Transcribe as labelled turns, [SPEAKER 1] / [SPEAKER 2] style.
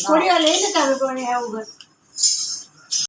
[SPEAKER 1] થોડી વાર લઈને તમે પણ આવું બસ.